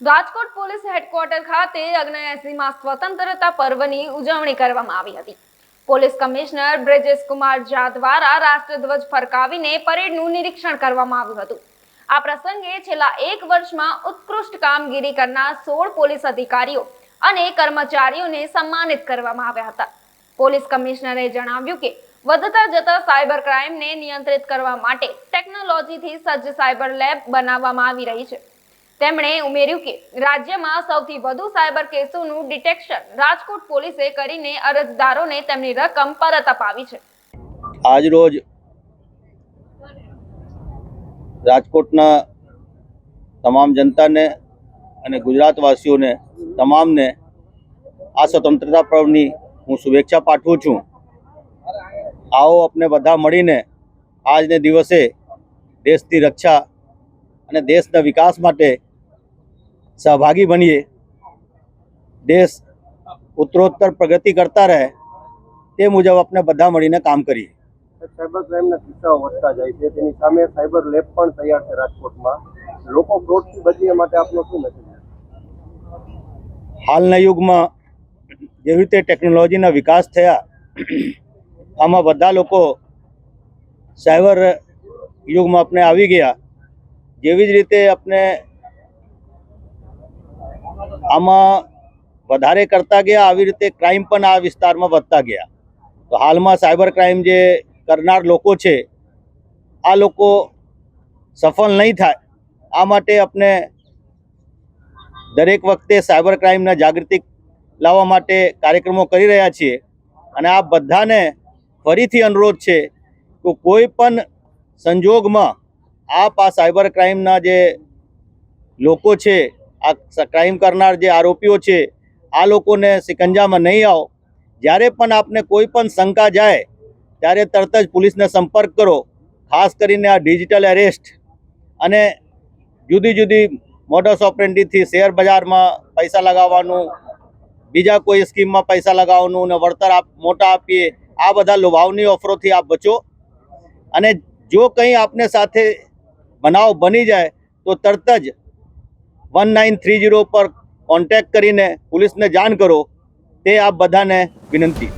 Rajkot police headquarter ખાતે અગ્નયાસીમાં સ્વતંત્રતા પર્વની ઉજવણી કરવામાં આવી હતી. પોલીસ કમિશનર બ્રિજેશ કુમાર ઝા દ્વારા રાષ્ટ્રધ્વજ ફરકાવીને પરેડનું નિરીક્ષણ કરવામાં આવ્યું હતું. આ પ્રસંગે છેલ્લા એક વર્ષમાં ઉત્કૃષ્ટ કામગીરી કરનાર સોળ પોલીસ અધિકારીઓ અને કર્મચારીઓને સન્માનિત કરવામાં આવ્યા હતા. પોલીસ કમિશનરે જણાવ્યું કે, વધતા જતા સાયબર ક્રાઇમને નિયંત્રિત કરવા માટે ટેકનોલોજીથી સજ્જ સાયબર લેબ બનાવવામાં આવી રહી છે. તેમણે ઉમેર્યું કે રાજ્યમાં સૌથી વધુ સાયબર કેસોનું ડિટેક્શન રાજકોટ પોલીસે કરીને અરજદારોને તેમની રકમ પરત અપાવી છે. આજ રોજ રાજકોટના તમામ જનતાને અને ગુજરાતવાસીઓને, તમામને આ સ્વતંત્રતા પર્વની હું શુભેચ્છા પાઠવું છું. આવો આપણે બધા મળીને આજને દિવસે દેશની રક્ષા અને દેશના વિકાસ માટે સહભાગી બનીએ દેશ ઉત્તરોત્તર પ્રગતિ કરતા રહે તે મુજબ આપણે બધા મળીને કામ કરીએ સાયબર ક્રાઇમના કિસ્સાઓ વધતા જાય છે તેની સામે સાયબર લેબ પણ તૈયાર છે રાજકોટમાં લોકો ફ્રોડથી બચે એ માટે આપનો શું મેસેજ હાલના યુગમાં જેવી રીતે ટેકનોલોજીના વિકાસ થયા આમાં બધા લોકો સાયબર યુગમાં આપણે આવી ગયા. જેવી જ રીતે આપણે આમાં વધારે કરતા ગયા, આવી રીતે ક્રાઇમ પણ આ વિસ્તારમાં વધતા ગયા. તો હાલમાં સાયબર ક્રાઇમ જે કરનાર લોકો છે, આ લોકો સફળ નહીં થાય. આ માટે આપણે દરેક વખતે સાયબર ક્રાઇમના જાગૃતિ લાવવા માટે કાર્યક્રમો કરી રહ્યા છીએ. અને આ બધાને ફરીથી અનુરોધ છે કે કોઈ પણ સંજોગમાં આપ આ સાયબર ક્રાઇમના જે લોકો છે આ ક્રાઇમ કરનાર જે આરોપીઓ છે, આ લોકોને સિકંજામાં નહીં આવો. જ્યારે પણ આપને કોઈ પણ શંકા જાય, ત્યારે તરત જ પોલીસને સંપર્ક કરો. ખાસ કરીને આ ડિજિટલ એરેસ્ટ અને જુદી જુદી મોડસ ઓપરેન્ડીથી શેર બજારમાં પૈસા લગાવવાનું, બીજા કોઈ સ્કીમમાં પૈસા લગાવવાનું ને વળતર આપ, મોટા આપીએ, આ બધા લોભાવની ઓફરોથી આપ બચો. અને જો કંઈ આપને સાથે બનાવ બની જાય, તો તરત જ વન નાઇન થ્રી જીરો પર કોન્ટેક્ટ કરીને પોલીસને જાણ કરો તે આપ બધાને વિનંતી.